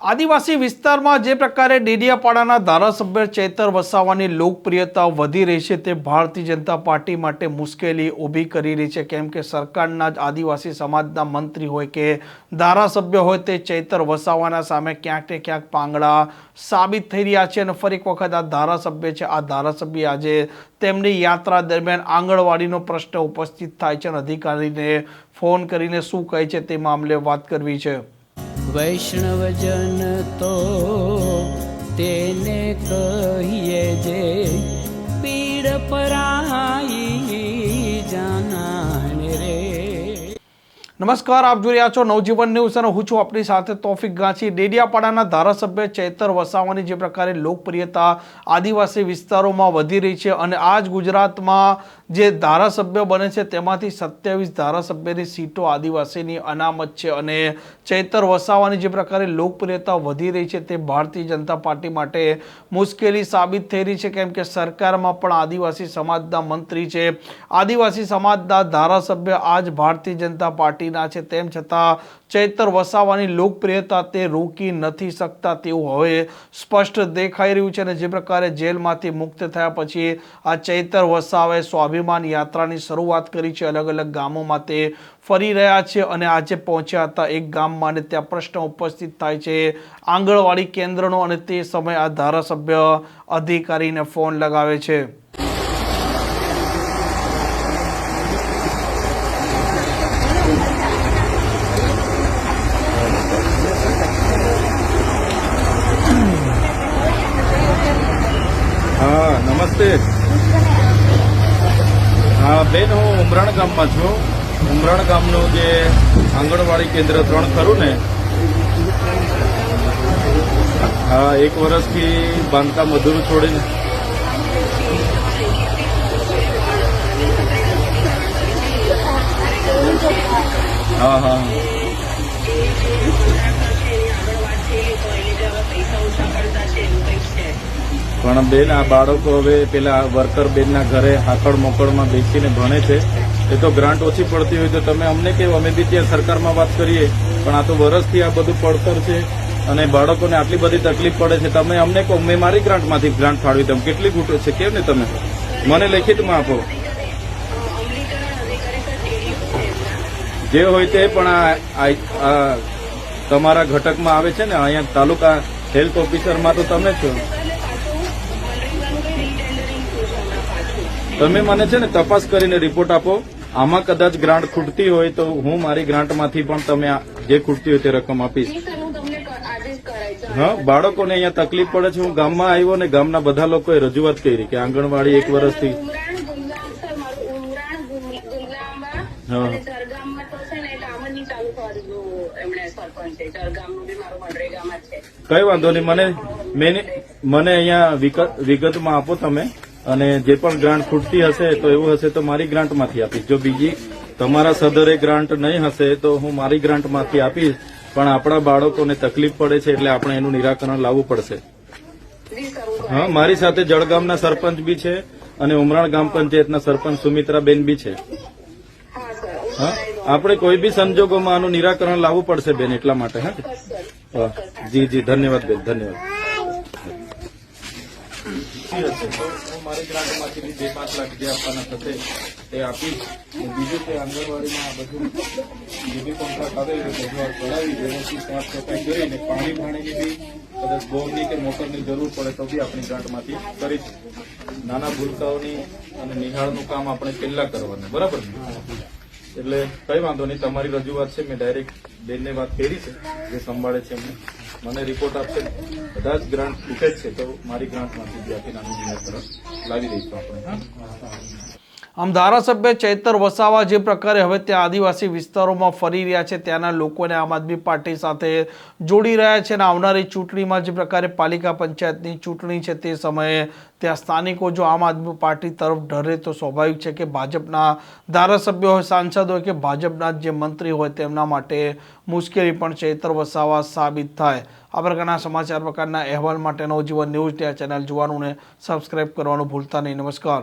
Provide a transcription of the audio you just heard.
આદિવાસી વિસ્તારમાં જે પ્રકારે ડેડિયાપાડાના ધારાસભ્ય ચેતર વસાવાની લોકપ્રિયતા વધી રહી છે, તે ભારતીય જનતા પાર્ટી માટે મુશ્કેલી ઊભી કરી રહી છે. કેમ કે સરકારના જ આદિવાસી સમાજના મંત્રી હોય કે ધારાસભ્ય હોય, તે ચેતર વસાવાના સામે ક્યાંક ને ક્યાંક પાંગડા સાબિત થઈ રહ્યા છે અને ફરી એક વખત આ ધારાસભ્ય છે. આ ધારાસભ્ય આજે તેમની યાત્રા દરમિયાન આંગણવાડીનો પ્રશ્ન ઉપસ્થિત થાય છે અને અધિકારીને ફોન કરીને શું કહે છે તે મામલે વાત કરવી છે. વૈષ્ણવજન તો તેને કહીએ જે પીડ પરાઈ જાનાને રે. નમસ્કાર, આપ જોઈ રહ્યા છો નવજીવન ન્યૂઝ અને હું છું આપણી સાથે તોફિક ગાંચી. ડેડિયાપાડાના ધારાસભ્ય ચેતર વસાવાની જે પ્રકારે લોકપ્રિયતા આદિવાસી વિસ્તારોમાં વધી રહી છે અને આજ ગુજરાતમાં જે ધારાસભ્ય બને છે, તેમાંથી સત્યાવીસ ધારાસભ્યની સીટો આદિવાસીની અનામત છે અને ચૈતર વસાવાની જે પ્રકારે લોકપ્રિયતા વધી રહી છે, તે ભારતીય જનતા પાર્ટી માટે મુશ્કેલી સાબિત થઈ રહી છે. કેમ કે સરકારમાં પણ આદિવાસી સમાજના મંત્રી છે. આદિવાસી સમાજના ધારાસભ્ય આજ ભારતીય જનતા પાર્ટીના છે. તેમ છતાં ચૈતર વસાવાની લોકપ્રિયતા તે રોકી નથી શકતા તેવું હવે સ્પષ્ટ દેખાઈ રહ્યું છે અને જે પ્રકારે જેલમાંથી મુક્ત થયા પછી આ ચૈતર વસાવે સ્વાભિમાન યાત્રાની શરૂઆત કરી છે. અલગ અલગ ગામોમાં તે ફરી રહ્યા છે અને આજે પહોંચ્યા હતા એક ગામમાં અને ત્યાં પ્રશ્ન ઉપસ્થિત થાય છે. આંગણવાડી કેન્દ્રનો અને તે સમયે આ ધારાસભ્ય અધિકારીને ફોન લગાવે છે. હા બેન, હું ઉમરાણ ગામમાં છું. ઉમરાણ ગામનું જે આંગણવાડી કેન્દ્ર ત્રણ ખરું ને? હા, એક વર્ષથી બાંધકામ અધૂરું છોડીને. હા હા. પણ બેન, આ બાળકો હવે પેલા વર્કર બેનના ઘરે હાકડ મોકળમાં બેસીને ભણે છે. એ તો ગ્રાન્ટ ઓછી પડતી હોય તો તમે અમને કેવું? અમે બી ત્યાં સરકારમાં વાત કરીએ. પણ આ તો વરસથી આ બધું પડતર છે અને બાળકોને આટલી બધી તકલીફ પડે છે. તમે અમને કહો, મેં મારી ગ્રાન્ટમાંથી ગ્રાન્ટ ફાળવી તમે કેટલી ઘૂંટે છે? કેમ ને તમે? મને લેખિતમાં આપો. જે હોય તે પણ આ તમારા ઘટકમાં આવે છે ને? અહીંયા તાલુકા હેલ્થ ઓફિસરમાં તો તમે છો. તમે મને છે ને તપાસ કરીને રિપોર્ટ આપો. આમાં કદાચ ગ્રાન્ટ ખૂટતી હોય તો હું મારી ગ્રાન્ટમાંથી પણ તમે જે ખૂટતી હોય તે રકમ આપીશ. હા બાળકોને અહીંયા તકલીફ પડે છે. હું ગામમાં આવ્યો ને ગામના બધા લોકોએ રજૂઆત કરી કે આંગણવાડી એક વર્ષથી. કઈ વાંધો નહીં. મને મને અહીંયા વિગતમાં આપો તમે. અને જે પણ ગ્રાન્ટ ખૂટતી હશે તો એવું હશે તો મારી ગ્રાન્ટમાંથી આપીશ. જો બીજી તમારા સદરે ગ્રાન્ટ નહીં હશે તો હું મારી ગ્રાન્ટમાંથી આપીશ, પણ આપણા બાળકોને તકલીફ પડે છે એટલે આપણે એનું નિરાકરણ લાવવું પડશે. હું, મારી સાથે જળગામના સરપંચ બી છે અને ઉમરાણ ગામ પંચાયતના સરપંચ સુમિત્રાબેન બી છે. હા, આપણે કોઈ બી સંજોગોમાં આનું નિરાકરણ લાવવું પડશે બેન એટલા માટે હા. જી જી, ધન્યવાદ બેન, ધન્યવાદ. મારી ગ્રાન્ટમાંથી બે પાંચ લાખ જે આપવાના થશે તે આપીશ. બીજું તે આંગણવાડીમાં આ બધું જે બી કોન્ટ્રાક્ટ આવે એ રજૂઆત કરાવી વ્યવસ્થિત સાફ સફાઈ કરીને પાણી પાણીની બી કદાચ બોરની કે મોટરની જરૂર પડે તો બી આપણી ગ્રાન્ટમાંથી કરી નાના ભૂલકાઓની અને નિહાળનું કામ આપણે પહેલા કરવાનું. બરાબર ને? એટલે કઈ વાંધો નહીં, તમારી રજૂઆત છે, મેં ડાયરેક્ટ બેનને વાત કરી છે, જે સંભાળે છે એમને. મને રિપોર્ટ આપશે. બધા જ ગ્રાન્ટ તૂટે છે, તો મારી ગ્રાન્ટમાંથી આપીને આનું તરફ લાવી દઈશું આપણે. હા આમ ધારાસભ્ય ચૈતર વસાવા જે પ્રકારે હવે ત્યાં આદિવાસી વિસ્તારોમાં ફરી રહ્યા છે, ત્યાંના લોકોને આમ આદમી પાર્ટી સાથે જોડી રહ્યા છે અને આવનારી ચૂંટણીમાં જે પ્રકારે પાલિકા પંચાયતની ચૂંટણી છે તે સમયે ત્યાં સ્થાનિકો જો આમ આદમી પાર્ટી તરફ ઢરે તો સ્વાભાવિક છે કે ભાજપના ધારાસભ્યો હોય, સાંસદ હોય કે ભાજપના જે મંત્રી હોય તેમના માટે મુશ્કેલી પણ ચૈતર વસાવા સાબિત થાય. આ પ્રકારના સમાચાર પ્રકારના અહેવાલ માટે નવજીવન ન્યૂઝ ત્યાં ચેનલ જોવાનું ને સબસ્ક્રાઇબ કરવાનું ભૂલતા નહીં. નમસ્કાર.